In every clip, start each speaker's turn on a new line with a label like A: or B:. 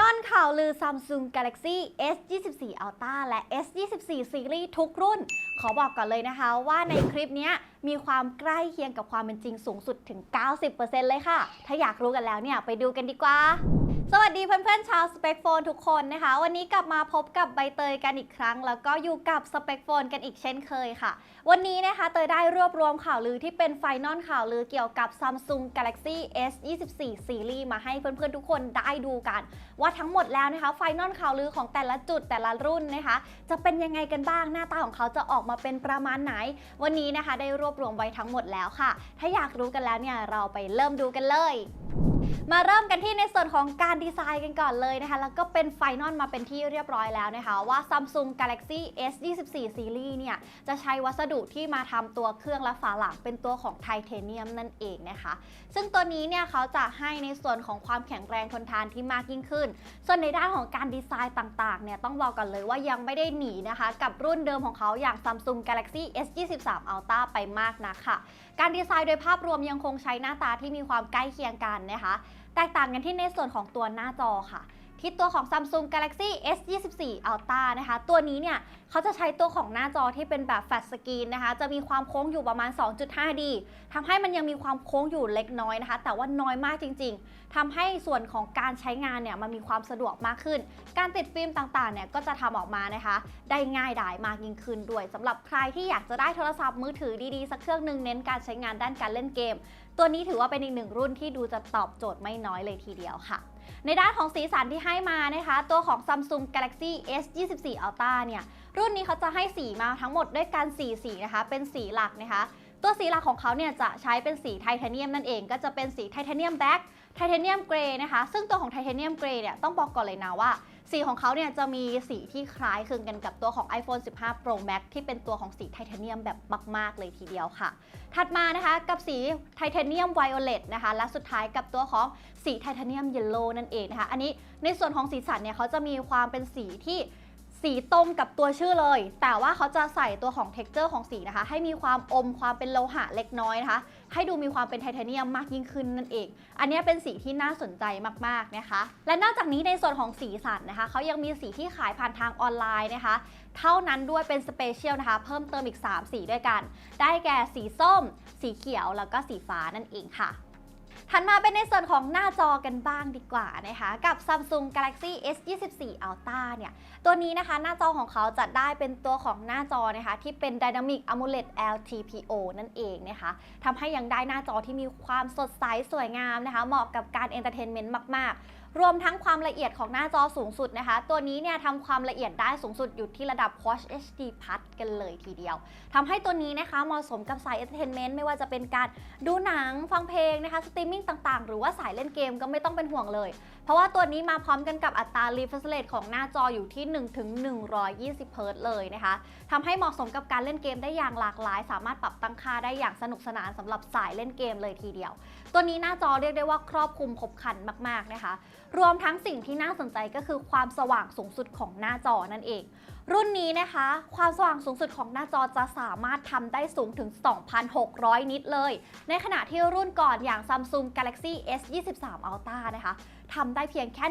A: นอนข่าวลือ Samsung Galaxy S24 Ultra และ S24 Series ทุกรุ่น ขอบอกก่อนเลยนะคะว่าในคลิปนี้มีความใกล้เคียงกับความเป็นจริงสูงสุดถึง 90%เลยค่ะ ถ้าอยากรู้กันแล้วเนี่ย ไปดูกันดีกว่า สวัสดีเพื่อนๆชาว Spec Phone ทุกคนนะคะ วันนี้กลับมาพบกับใบเตยกันอีกครั้ง แล้วก็อยู่กับ Spec Phone กันอีกเช่นเคยค่ะ วันนี้นะคะเตยได้รวบรวมข่าวลือที่เป็นไฟนอลข่าวลือเกี่ยวกับ Samsung Galaxy S24 Series มาให้เพื่อนๆทุกคนได้ดูกัน ว่าทั้งหมดแล้วนะคะไฟนอลข่าวลือของแต่ละจุดแต่ละรุ่นนะคะ จะเป็นยังไงกันบ้างหน้าตาของเขาจะออกมาเป็นประมาณไหน วันนี้นะคะได้รวบรวมไว้ทั้งหมดแล้วค่ะ ถ้าอยากรู้กันแล้วเนี่ยเราไปเริ่มดูกันเลย มาเริ่มกันที่ในส่วนของการดีไซน์กันก่อนเลยนะคะ แล้วก็เป็นไฟนอลมาเป็นที่เรียบร้อยแล้วนะคะ ว่า Samsung Galaxy S24 Series เนี่ย จะใช้วัสดุที่มาทำตัวเครื่องและฝาหลังเป็นตัวของไทเทเนียมนั่นเองนะคะ ซึ่งตัวนี้เนี่ยเขาจะให้ในส่วนของความแข็งแรงทนทานที่มากยิ่งขึ้น ส่วนในด้านของการดีไซน์ต่างๆเนี่ยต้องบอกก่อนเลยว่ายังไม่ได้หนีนะคะ กับรุ่นเดิมของเขาอย่าง Samsung Galaxy S23 Ultra ไปมากนักค่ะการดีไซน์โดยภาพรวมยังคงใช้หน้าตาที่มีความใกล้เคียงกันนะคะแตกต่างกันที่ในส่วนของตัวหน้าจอค่ะ ที่ตัวของ Samsung Galaxy S24 Ultra นะคะ ตัวนี้เนี่ยเขาจะใช้ตัวของหน้าจอที่เป็นแบบ Flat Screen นะคะ จะมีความโค้งอยู่ประมาณ 2.5D ทำให้มันยังมีความโค้งอยู่เล็กน้อยนะคะ แต่ว่าน้อยมากจริง ๆทำให้ส่วนของการใช้งานเนี่ยมันมีความสะดวกมากขึ้น การติดฟิล์มต่างๆเนี่ยก็จะทำออกมานะคะ ได้ง่ายดายมากยิ่งขึ้นด้วยสำหรับใครที่อยากจะได้โทรศัพท์มือถือดีๆ สักเครื่องหนึ่งเน้นการใช้งานด้านการเล่นเกม ตัวนี้ถือว่าเป็นอีกหนึ่งรุ่นที่ดูจะตอบโจทย์ไม่น้อยเลยทีเดียวค่ะ ในด้านของสีสันที่ให้มานะคะ ตัวของ Samsung Galaxy S24 Ultra เนี่ยรุ่นนี้เขาจะให้สีมาทั้งหมดด้วยกัน4สีนะคะ เป็นสีหลักนะคะตัวสีหลักของเขาเนี่ยจะใช้เป็นสีไทเทเนียมนั่นเองก็จะเป็นสีไทเทเนียมแบ็กไทเทเนียมเกรย์นะคะ ซึ่งตัวของไทเทเนียมเกรย์เนี่ยต้องบอกก่อนเลยนะว่า สีของเขาเนี่ยจะมีสีที่คล้ายคลึงกันกับตัวของ iPhone 15 Pro Max ที่เป็นตัวของสีไทเทเนียมแบบมาก ๆ เลยทีเดียวค่ะ ถัดมานะคะกับสีไทเทเนียมไวโอเลตนะคะ และสุดท้ายกับตัวของสีไทเทเนียมเยลโล่นั่นเองนะคะ อันนี้ในส่วนของสีสันเนี่ยเขาจะมีความเป็นสีที่สีตรงกับตัวชื่อเลย แต่ว่าเขาจะใส่ตัวของ t e x t อร์ของสีนะคะ ให้มีความอมความเป็นโลหะเล็กน้อยนะคะ ให้ดูมีความเป็นไทเทเนียมมากยิ่งขึ้นนั่นเอง อันนี้เป็นสีที่น่าสนใจมากๆนะคะ และนอกจากนี้ในส่วนของสีสันนะคะเขายังมีสีที่ขายผ่านทางออนไลน์นะคะ เท่านั้นด้วยเป็นสเปเชียลนะคะ เพิ่มเติมอีก 3 สีด้วยกัน ได้แก่สีส้ม สีเขียวแล้วก็สีฟ้านั่นเองค่ะ ถัดมาเป็นในส่วนของหน้าจอกันบ้างดีกว่านะคะ กับ Samsung Galaxy S24 Ultra เนี่ย ตัวนี้นะคะหน้าจอของเขาจะได้เป็นตัวของหน้าจอนะคะ ที่เป็น Dynamic AMOLED LTPO นั่นเองนะคะทำให้ยังได้หน้าจอที่มีความสดใสสวยงามนะคะ เหมาะกับการเอนเตอร์เทนเมนต์มาก ๆ รวมทั้งความละเอียดของหน้าจอสูงสุดนะคะ ตัวนี้เนี่ยทำความละเอียดได้สูงสุดอยู่ที่ระดับ Quad HD Plus กันเลยทีเดียวทำให้ตัวนี้นะคะเหมาะสมกับสายเอนเตอร์เทนเมนต์ไม่ว่าจะเป็นการดูหนังฟังเพลงนะคะสตรีมมิ่งต่างๆ หรือว่าสายเล่นเกมก็ไม่ต้องเป็นห่วงเลยเพราะว่าตัวนี้มาพร้อมกันกับอัตรา refresh rate ของหน้าจออยู่ที่ 1 ถึง 120เฮิรต์เลยนะคะทำให้เหมาะสมกับการเล่นเกมได้อย่างหลากหลาย สามารถปรับตั้งค่าได้อย่างสนุกสนานสำหรับสายเล่นเกมเลยทีเดียว ตัวนี้หน้าจอเรียกได้ว่าครอบคลุมครบครันมากๆนะคะ รวมทั้งสิ่งที่น่าสนใจก็คือความสว่างสูงสุดของหน้าจอนั่นเอง รุ่นนี้นะคะ ความสว่างสูงสุดของหน้าจอจะสามารถทำได้สูงถึง 2,600 นิตเลย ในขณะที่รุ่นก่อนอย่าง Samsung Galaxy S23 Ultra นะคะ ทำได้เพียงแค่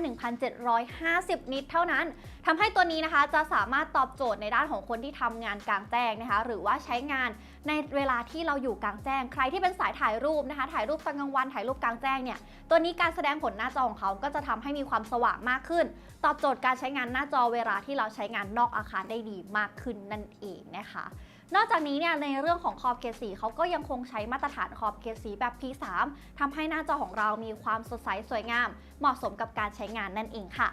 A: 1,750 นิตเท่านั้นทำให้ตัวนี้นะคะจะสามารถตอบโจทย์ในด้านของคนที่ทำงานกลางแจ้งนะคะ หรือว่าใช้งานในเวลาที่เราอยู่กลางแจ้ง ใครที่เป็นสายถ่ายรูปนะคะ ถ่ายรูปตอนกลางวันถ่ายรูปกลางแจ้งเนี่ยตัวนี้การแสดงผลหน้าจอของเขาก็จะทำให้มีความสว่างมากขึ้น ตอบโจทย์การใช้งานหน้าจอเวลาที่เราใช้งานนอกอาคารได้ดีมากขึ้นนั่นเองนะคะ นอกจากนี้เนี่ยในเรื่องของขอบเขตสีเขาก็ยังคงใช้มาตรฐานขอบเขตสีแบบ P3 ทำให้หน้าจอของเรามีความสดใสสวยงาม เหมาะสมกับการใช้งานนั่นเองค่ะ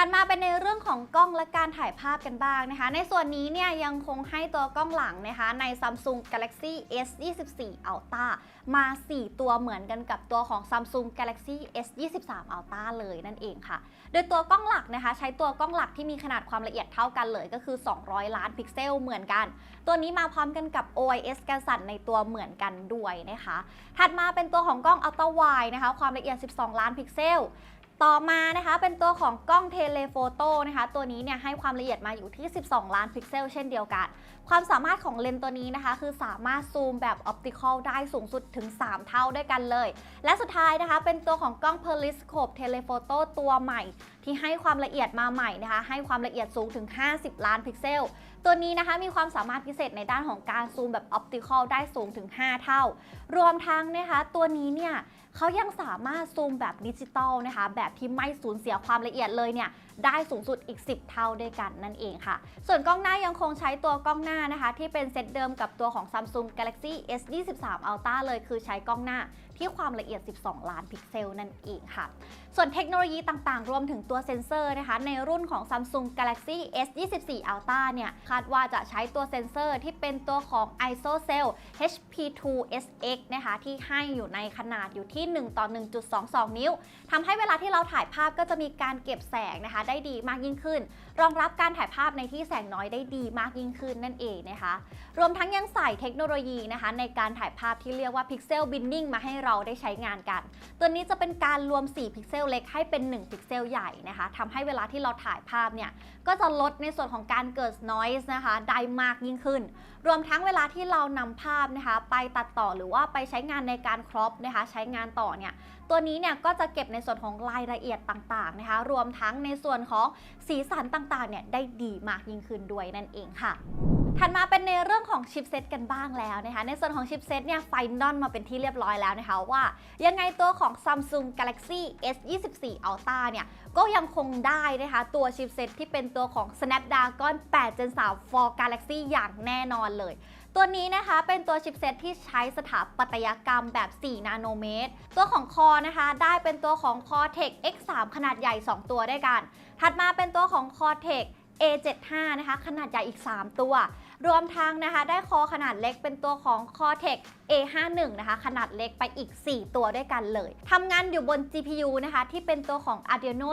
A: ถัดมาเป็นในเรื่องของกล้องและการถ่ายภาพกันบ้างนะคะ ในส่วนนี้เนี่ยยังคงให้ตัวกล้องหลังนะคะใน Samsung Galaxy S24 Ultra มา 4 ตัวเหมือนกันกับตัวของ Samsung Galaxy S23 Ultra เลยนั่นเองค่ะ โดยตัวกล้องหลักนะคะ ใช้ตัวกล้องหลักที่มีขนาดความละเอียดเท่ากันเลยก็คือ 200 ล้านพิกเซลเหมือนกัน ตัวนี้มาพร้อมกันกับ OIS กันสั่นในตัวเหมือนกันด้วยนะคะ ถัดมาเป็นตัวของกล้อง Ultra Wide นะคะ ความละเอียด 12 ล้านพิกเซล ต่อมานะคะเป็นตัวของกล้องเทเลโฟโต้นะคะ ตัวนี้เนี่ยให้ความละเอียดมาอยู่ที่ 12 ล้านพิกเซล เช่นเดียวกัน ความสามารถของเลนส์ตัวนี้นะคะ คือสามารถซูมแบบออปติคอลได้สูงสุดถึง 3 เท่าด้วยกันเลย และสุดท้ายนะคะเป็นตัวของกล้อง Periscope Telephoto ตัวใหม่ ที่ให้ความละเอียดมาใหม่นะคะ ให้ความละเอียดสูงถึง 50 ล้านพิกเซล ตัวนี้นะคะมีความสามารถพิเศษในด้านของการซูมแบบออปติคอลได้สูงถึง 5 เท่า รวมทั้งนะคะตัวนี้เนี่ยเขายังสามารถซูมแบบดิจิตอลนะคะ แบบที่ไม่สูญเสียความละเอียดเลยเนี่ย ได้สูงสุดอีก 10 เท่าด้วยกันนั่นเองค่ะ ส่วนกล้องหน้ายังคงใช้ตัวกล้องหน้านะคะ ที่เป็นเซตเดิมกับตัวของ Samsung Galaxy S23 Ultra เลยคือใช้กล้องหน้า ที่ความละเอียด 12 ล้านพิกเซลนั่นเองค่ะ ส่วนเทคโนโลยีต่างๆ รวมถึงตัวเซ็นเซอร์นะคะ ในรุ่นของ Samsung Galaxy S24 Ultra เนี่ยคาดว่าจะใช้ตัวเซ็นเซอร์ที่เป็นตัวของ ISOCELL HP2SX นะคะที่ให้อยู่ในขนาดอยู่ที่ 1 ต่อ 1.22 นิ้วทำให้เวลาที่เราถ่ายภาพก็จะมีการเก็บแสงนะคะได้ดีมากยิ่งขึ้น รองรับการถ่ายภาพในที่แสงน้อยได้ดีมากยิ่งขึ้นนั่นเองนะคะ รวมทั้งยังใส่เทคโนโลยีนะคะในการถ่ายภาพที่เรียกว่า Pixel Binning มาให้เราได้ใช้งานกัน ตัวนี้จะเป็นการรวม 4 พิกเซลเล็กให้เป็น 1 พิกเซลใหญ่นะคะทำให้เวลาที่เราถ่ายภาพเนี่ยก็จะลดในส่วนของการเกิด noise นะคะได้มากยิ่งขึ้น รวมทั้งเวลาที่เรานำภาพนะคะไปตัดต่อหรือว่าไปใช้งานในการครอปนะคะใช้งานต่อเนี่ยตัวนี้เนี่ยก็จะเก็บในส่วนของรายละเอียดต่างๆนะคะรวมทั้งในส่วนของสีสันต่างๆเนี่ยได้ดีมากยิ่งขึ้นด้วยนั่นเองค่ะ ถัดมาเป็นในเรื่องของชิปเซตกันบ้างแล้วนะคะ ในส่วนของชิปเซตเนี่ยไฟนอลมาเป็นที่เรียบร้อยแล้วนะคะว่า ยังไงตัวของ Samsung Galaxy S24 Ultra เนี่ย ก็ยังคงได้นะคะตัวชิปเซตที่เป็นตัวของ Snapdragon 8 Gen 3 for Galaxy อย่างแน่นอนเลย ตัวนี้นะคะเป็นตัวชิปเซตที่ใช้สถาปัตยกรรมแบบ 4 นาโนเมตร ตัวของคอนะคะ ได้เป็นตัวของ Cortex X3 ขนาดใหญ่ 2 ตัวด้วยกัน ถัดมาเป็นตัวของ Cortex A75 นะคะ ขนาดใหญ่อีก 3 ตัว รวมทั้งนะคะได้คอขนาดเล็กเป็นตัวของ Cortex A51 นะคะ ขนาดเล็กไปอีก 4 ตัวด้วยกันเลย ทำงานอยู่บน GPU นะคะ ที่เป็นตัวของ Adreno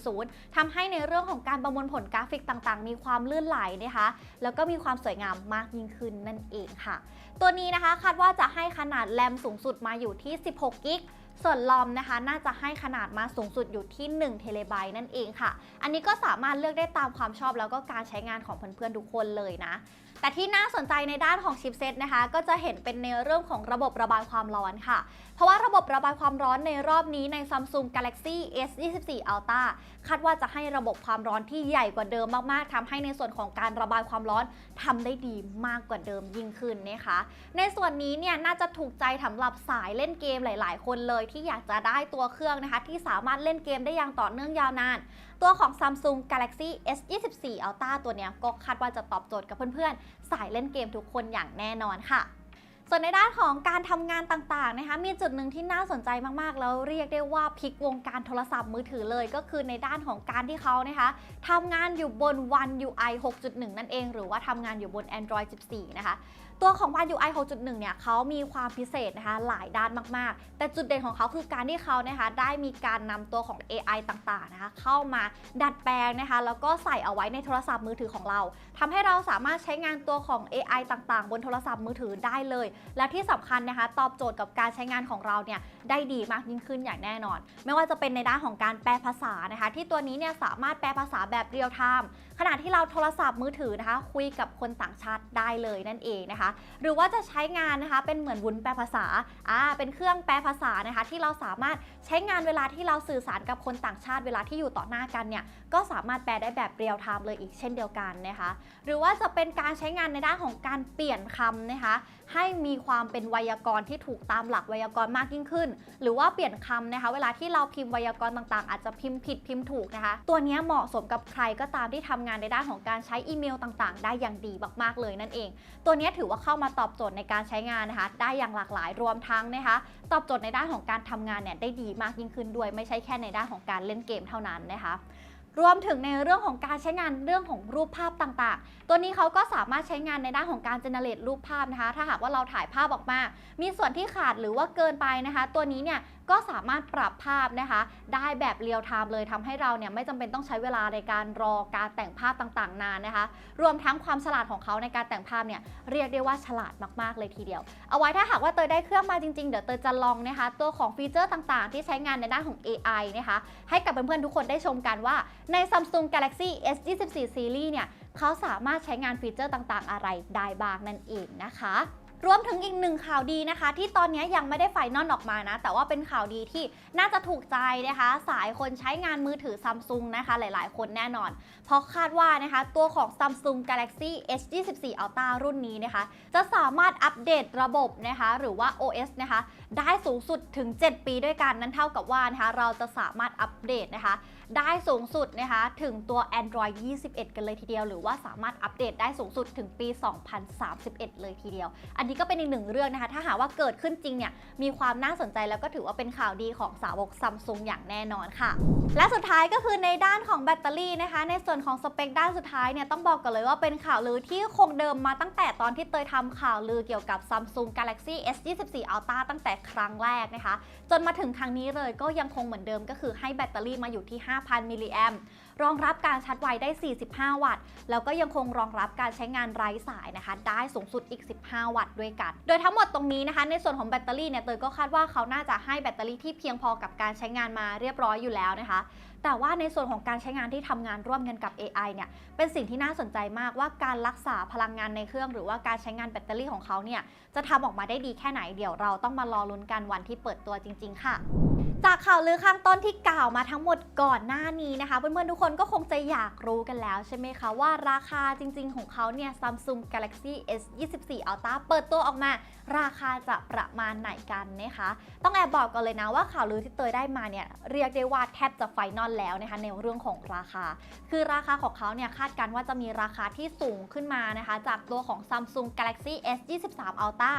A: 740 ทำให้ในเรื่องของการประมวลผลกราฟิกต่างๆ มีความลื่นไหลนะคะ แล้วก็มีความสวยงามมากยิ่งขึ้นนั่นเองค่ะ ตัวนี้นะคะคาดว่าจะให้ขนาดแรมสูงสุดมาอยู่ที่ 16 กิกส่วนลอมนะคะ น่าจะให้ขนาดมาสูงสุดอยู่ที่1เทเลไบต์นั่นเองค่ะ อันนี้ก็สามารถเลือกได้ตามความชอบแล้วก็การใช้งานของเพื่อนๆทุกคนเลยนะ แต่ที่น่าสนใจในด้านของชิปเซตนะคะ ก็จะเห็นเป็นในเรื่องของระบบระบายความร้อนค่ะ เพราะว่าระบบระบายความร้อนในรอบนี้ใน Samsung Galaxy S24 Ultra คาดว่าจะให้ระบบความร้อนที่ใหญ่กว่าเดิมมาก ๆทำให้ในส่วนของการระบายความร้อนทำได้ดีมากกว่าเดิมยิ่งขึ้นนะคะ ในส่วนนี้เนี่ยน่าจะถูกใจสำหรับสายเล่นเกมหลาย ๆ คนเลยที่อยากจะได้ตัวเครื่องนะคะ ที่สามารถเล่นเกมได้อย่างต่อเนื่องยาวนาน ตัวของ Samsung Galaxy S24 Ultra ตัวนี้ก็คาดว่าจะตอบโจทย์กับเพื่อนๆ สายเล่นเกมทุกคนอย่างแน่นอนค่ะส่วนในด้านของการทำงานต่างๆนะคะ มีจุดหนึ่งที่น่าสนใจมากๆ แล้วเรียกได้ว่าพลิกวงการโทรศัพท์มือถือเลย ก็คือในด้านของการที่เขานะคะทำงานอยู่บน One UI 6.1 นั่นเอง หรือว่าทำงานอยู่บน Android 14 นะคะ ตัวของ One UI 6.1 เนี่ยเขามีความพิเศษนะคะหลายด้านมากๆ แต่จุดเด่นของเขาคือการที่เขานะคะได้มีการนำตัวของ AI ต่างๆนะคะเข้ามาดัดแปลงนะคะแล้วก็ใส่เอาไว้ในโทรศัพท์มือถือของเราทำให้เราสามารถใช้งานตัวของ AI ต่างๆ บนโทรศัพท์มือถือได้เลย และที่สำคัญนะคะตอบโจทย์กับการใช้งานของเราเนี่ยได้ดีมากยิ่งขึ้นอย่างแน่นอน ไม่ว่าจะเป็นในด้านของการแปลภาษานะคะ ที่ตัวนี้เนี่ยสามารถแปลภาษาแบบเรียลไทม์ขณะที่เราโทรศัพท์มือถือนะคะคุยกับคนต่างชาติได้เลยนั่นเองนะคะหรือว่าจะใช้งานนะคะ เป็นเหมือนวุ้นแปลภาษาอ่าเป็นเครื่องแปลภาษานะคะ ที่เราสามารถใช้งานเวลาที่เราสื่อสารกับคนต่างชาติเวลาที่อยู่ต่อหน้ากันเนี่ยก็สามารถแปลได้แบบเรียลไทม์เลยอีกเช่นเดียวกันนะคะ หรือว่าจะเป็นการใช้งานในด้านของการเปลี่ยนคำนะคะให้มีความเป็นไวยากรณ์ที่ถูกตามหลักไวยากรณ์มากยิ่งขึ้น หรือว่าเปลี่ยนคำนะคะ เวลาที่เราพิมพ์ไวยากรณ์ต่างๆ อาจจะพิมพ์ผิดพิมพ์ถูกนะคะ ตัวนี้เหมาะสมกับใครก็ตามที่ทำงานในด้านของการใช้อีเมลต่างๆ ได้อย่างดีมากๆเลยนั่นเอง ตัวนี้ถือว่าเข้ามาตอบโจทย์ในการใช้งานนะคะ ได้อย่างหลากหลายรวมทั้งนะคะ ตอบโจทย์ในด้านของการทำงานเนี่ยได้ดีมากยิ่งขึ้นด้วย ไม่ใช่แค่ในด้านของการเล่นเกมเท่านั้นนะคะ รวมถึงในเรื่องของการใช้งานเรื่องของรูปภาพต่างๆ ตัวนี้เขาก็สามารถใช้งานในด้านของการเจเนเรตรูปภาพนะคะ ถ้าหากว่าเราถ่ายภาพออกมา มีส่วนที่ขาดหรือว่าเกินไปนะคะ ตัวนี้เนี่ยก็สามารถปรับภาพนะคะ ได้แบบเรียลไทม์เลยทำให้เราเนี่ยไม่จำเป็นต้องใช้เวลาในการรอการแต่งภาพต่างๆ นานนะคะ รวมทั้งความฉลาดของเขาในการแต่งภาพเนี่ยเรียกได้ว่าฉลาดมากๆเลยทีเดียว เอาไว้ถ้าหากว่าเตยได้เครื่องมาจริงๆ เดี๋ยวเตยจะลองนะคะ ตัวของฟีเจอร์ต่างๆ ที่ใช้งานในด้านของ AI นะคะ ให้กับเพื่อนๆทุกคนได้ชมกันว่าใน Samsung Galaxy S24 Series เนี่ยเขาสามารถใช้งานฟีเจอร์ต่างๆ อะไรได้บ้างนั่นเองนะคะ รวมถึงอีกหนึ่งข่าวดีนะคะ ที่ตอนนี้ยังไม่ได้ไฟนอลออกมานะ แต่ว่าเป็นข่าวดีที่น่าจะถูกใจนะคะ สายคนใช้งานมือถือซัมซุงนะคะ หลายๆ คนแน่นอน เพราะคาดว่านะคะ ตัวของ Samsung Galaxy S24 Ultra รุ่นนี้นะคะ จะสามารถอัปเดตระบบนะคะ หรือว่า OS นะคะ ได้สูงสุดถึง 7 ปีด้วยกัน นั่นเท่ากับว่านะคะ เราจะสามารถอัปเดตนะคะ ได้สูงสุดนะคะถึงตัว Android 21 กันเลยทีเดียว หรือว่าสามารถอัปเดตได้สูงสุดถึงปี 2031 เลยทีเดียว อันนี้ก็เป็นอีกหนึ่งเรื่องนะคะ ถ้าหากว่าเกิดขึ้นจริงเนี่ยมีความน่าสนใจแล้วก็ถือว่าเป็นข่าวดีของสาวกซัมซุงอย่างแน่นอนค่ะ และสุดท้ายก็คือในด้านของแบตเตอรี่นะคะ ในส่วนของสเปคด้านสุดท้ายเนี่ยต้องบอกกันเลยว่าเป็นข่าวลือที่คงเดิมมาตั้งแต่ตอนที่เตยทำข่าวลือเกี่ยวกับ Samsung Galaxy S24 Ultra ตั้งแต่ครั้งแรกนะคะ จนมาถึงครั้งนี้เลยก็ยังคงเหมือนเดิมก็คือให้แบตเตอรี่มาอยู่ที่5,000 มิลลิแอมรองรับการชาร์จไวได้ 45 วัตต์ แล้วก็ยังคงรองรับการใช้งานไร้สายนะคะ ได้สูงสุดอีก 15 วัตต์ด้วยกัน โดยทั้งหมดตรงนี้นะคะ ในส่วนของแบตเตอรี่เนี่ยเตยก็คาดว่าเขาน่าจะให้แบตเตอรี่ที่เพียงพอกับการใช้งานมาเรียบร้อยอยู่แล้วนะคะ แต่ว่าในส่วนของการใช้งานที่ทำงานร่วมกันกับ AI เนี่ย เป็นสิ่งที่น่าสนใจมากว่าการรักษาพลังงานในเครื่อง หรือว่าการใช้งานแบตเตอรี่ของเขาเนี่ย จะทำออกมาได้ดีแค่ไหนเดี๋ยวเราต้องมารอลุ้นกันวันที่เปิดตัวจริง ๆ ค่ะจากข่าวลือข้างต้นที่กล่าวมาทั้งหมดก่อนหน้านี้นะคะเพื่อนๆทุกคนก็คงจะอยากรู้กันแล้วใช่ไหมคะว่าราคาจริงๆของเขาเนี่ย Samsung Galaxy S24 Ultra เปิดตัวออกมา ราคาจะประมาณไหนกันนะคะ ต้องแอบบอกก่อนเลยนะว่าข่าวลือที่เตยได้มาเนี่ย เรียกได้ว่าแทบจะไฟนอลแล้วนะคะในเรื่องของราคา คือราคาของเขาเนี่ยคาดการณ์ว่าจะมีราคาที่สูงขึ้นมานะคะจากตัวของ Samsung Galaxy S23 Ultra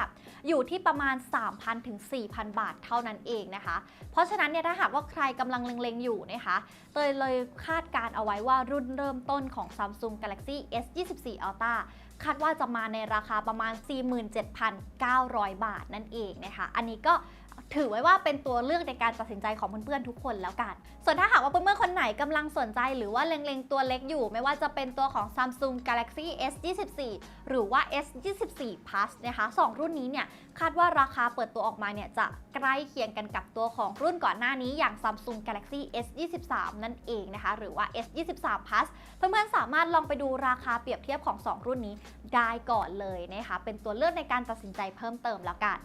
A: อยู่ที่ประมาณ 3,000ถึง4,000 บาทเท่านั้นเองนะคะ เพราะฉะนั้นเนี่ยถ้าหากว่าใครกำลังเล็งๆอยู่นะคะเตยเลยคาดการณ์เอาไว้ว่ารุ่นเริ่มต้นของ Samsung Galaxy S24 Ultra คาดว่าจะมาในราคาประมาณ 47,900 บาทนั่นเองนะคะ อันนี้ก็ ถือไว้ว่าเป็นตัวเลือกในการตัดสินใจของเพื่อนๆทุกคนแล้วกัน ส่วนถ้าหากว่าเพื่อนๆคนไหนกำลังสนใจ หรือว่าเล็งๆตัวเล็กอยู่ ไม่ว่าจะเป็นตัวของ Samsung Galaxy S24 หรือว่า S24 Plus นะคะสองรุ่นนี้เนี่ยคาดว่าราคาเปิดตัวออกมาเนี่ยจะใกล้เคียงกันกับตัวของรุ่นก่อนหน้านี้อย่าง Samsung Galaxy S23 นั่นเองนะคะหรือว่า S23 Plus เพื่อนๆสามารถลองไปดูราคาเปรียบเทียบของ 2 รุ่นนี้ได้ก่อนเลยนะคะเป็นตัวเลือกในการตัดสินใจเพิ่มเติมแล้วกัน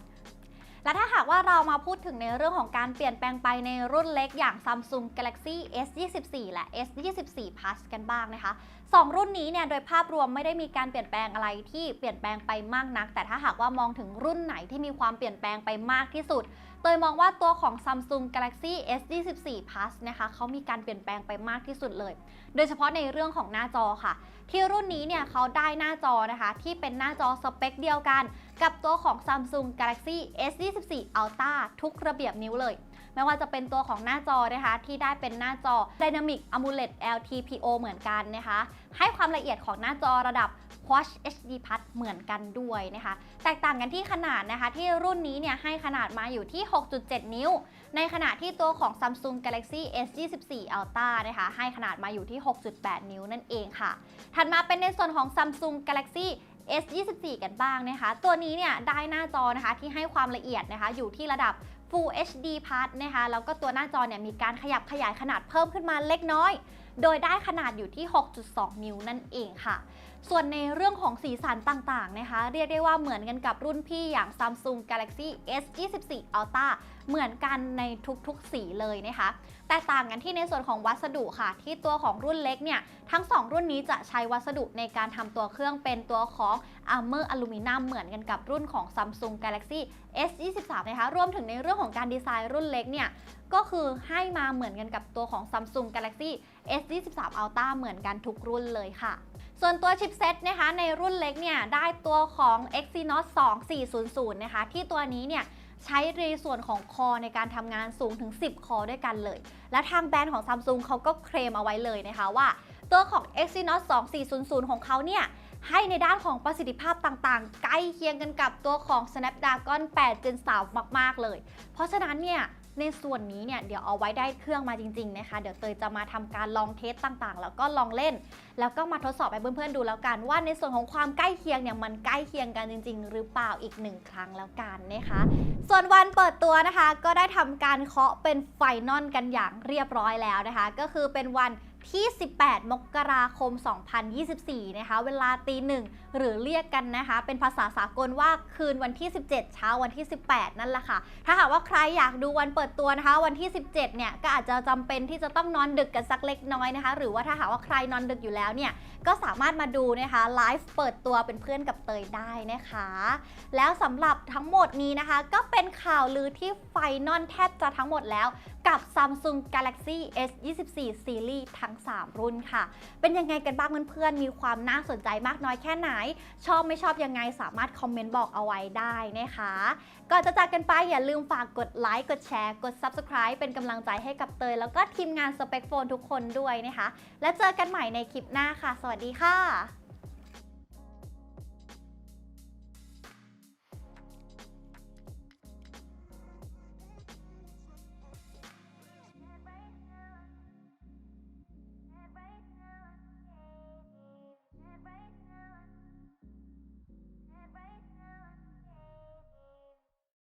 A: และถ้าหากว่าเรามาพูดถึงในเรื่องของการเปลี่ยนแปลงไปในรุ่นเล็กอย่าง Samsung Galaxy S24 และ S24 Plus กันบ้างนะคะสองรุ่นนี้เนี่ยโดยภาพรวมไม่ได้มีการเปลี่ยนแปลงอะไรที่เปลี่ยนแปลงไปมากนัก แต่ถ้าหากว่ามองถึงรุ่นไหนที่มีความเปลี่ยนแปลงไปมากที่สุดเตยมองว่าตัวของ Samsung Galaxy S24 Plus นะคะเขามีการเปลี่ยนแปลงไปมากที่สุดเลย โดยเฉพาะในเรื่องของหน้าจอค่ะ ที่รุ่นนี้เนี่ยเขาได้หน้าจอนะคะ ที่เป็นหน้าจอสเปคเดียวกัน กับตัวของ Samsung Galaxy S24 Ultra ทุกระเบียบนิ้วเลย ไม่ว่าจะเป็นตัวของหน้าจอนะคะที่ได้เป็นหน้าจอ Dynamic AMOLED LTPO เหมือนกันนะคะ ให้ความละเอียดของหน้าจอระดับ Quad HD Plus เหมือนกันด้วยนะคะ แตกต่างกันที่ขนาดนะคะ ที่รุ่นนี้เนี่ยให้ขนาดมาอยู่ที่ 6.7 นิ้ว ในขณะที่ตัวของ Samsung Galaxy S24 Ultra นะคะให้ขนาดมาอยู่ที่ 6.8 นิ้วนั่นเองค่ะ ถัดมาเป็นในส่วนของ Samsung Galaxy S24 กันบ้างนะคะ ตัวนี้เนี่ยได้หน้าจอนะคะที่ให้ความละเอียดนะคะ อยู่ที่ระดับ Full HD Plus นะคะแล้วก็ตัวหน้าจอเนี่ยมีการขยับขยายขนาดเพิ่มขึ้นมาเล็กน้อย โดยได้ขนาดอยู่ที่ 6.2 นิ้วนั่นเองค่ะ ส่วนในเรื่องของสีสันต่างๆนะคะ เรียกได้ว่าเหมือนกันกับรุ่นพี่อย่าง Samsung Galaxy S24 Ultra เหมือนกันในทุกๆสีเลยนะคะ แต่ต่างกันที่ในส่วนของวัสดุค่ะ ที่ตัวของรุ่นเล็กเนี่ยทั้ง 2 รุ่นนี้จะใช้วัสดุในการทำตัวเครื่องเป็นตัวของ Armor Aluminum เหมือนกันกับรุ่นของ Samsung Galaxy S23 นะคะรวมถึงในเรื่องของการดีไซน์รุ่นเล็กเนี่ยก็คือให้มาเหมือนกันกับตัวของ Samsung Galaxy S23 Ultra เหมือนกันทุกรุ่นเลยค่ะ ส่วนตัวชิปเซ็ตนะคะในรุ่นเล็กเนี่ยได้ตัวของ Exynos 2400 นะคะที่ตัวนี้เนี่ย ใช้ในส่วนของคอในการทำงานสูงถึง 10 คอด้วยกันเลย และทางแบรนด์ของ Samsung เขาก็เคลมเอาไว้เลยนะคะว่า ตัวของ Exynos 2400 ของเขาเนี่ยให้ในด้านของประสิทธิภาพต่างๆ ใกล้เคียงกันกับตัวของ Snapdragon 8 Gen 3 มาก ๆ เลย เพราะฉะนั้นเนี่ย ในส่วนนี้เนี่ยเดี๋ยวเอาไว้ได้เครื่องมาจริงๆนะคะ เดี๋ยวเตยจะมาทำการลองเทสต่างๆ แล้วก็ลองเล่น แล้วก็มาทดสอบให้เพื่อนๆดูแล้วกัน ว่าในส่วนของความใกล้เคียงเนี่ยมันใกล้เคียงกันจริง ๆ หรือเปล่าอีกหนึ่งครั้งแล้วกันนะคะ ส่วนวันเปิดตัวนะคะ ก็ได้ทำการเคาะเป็นไฟนอลกันอย่างเรียบร้อยแล้วนะคะ ก็คือเป็นวัน ที่ 18 มกราคม 2024 นะคะ เวลาตีหนึ่งหรือเรียกกันนะคะ เป็นภาษาสากลว่าคืนวันที่ 17 เช้าวันที่ 18 นั่นแหละค่ะ ถ้าหากว่าใครอยากดูวันเปิดตัวนะคะ วันที่ 17 เนี่ย ก็อาจจะจำเป็นที่จะต้องนอนดึกกันสักเล็กน้อยนะคะ หรือว่าถ้าหากว่าใครนอนดึกอยู่แล้วเนี่ย ก็สามารถมาดูนะคะไลฟ์เปิดตัวเป็นเพื่อนกับเตยได้นะคะ แล้วสำหรับทั้งหมดนี้นะคะ ก็เป็นข่าวลือที่ไฟนอลแทบจะทั้งหมดแล้ว กับ Samsung Galaxy S24 Series ทั้ง้ง 3 รุ่นค่ะ เป็นยังไงกันบ้างเพื่อนๆ มีความน่าสนใจมากน้อยแค่ไหน ชอบไม่ชอบยังไงสามารถคอมเมนต์บอกเอาไว้ได้นะคะก่อนจะจากกันไปอย่าลืมฝากกดไลค์กดแชร์กด Subscribe เป็นกำลังใจให้กับเตยแล้วก็ทีมงานสเปกโฟนทุกคนด้วยนะคะ และเจอกันใหม่ในคลิปหน้าค่ะ สวัสดีค่ะ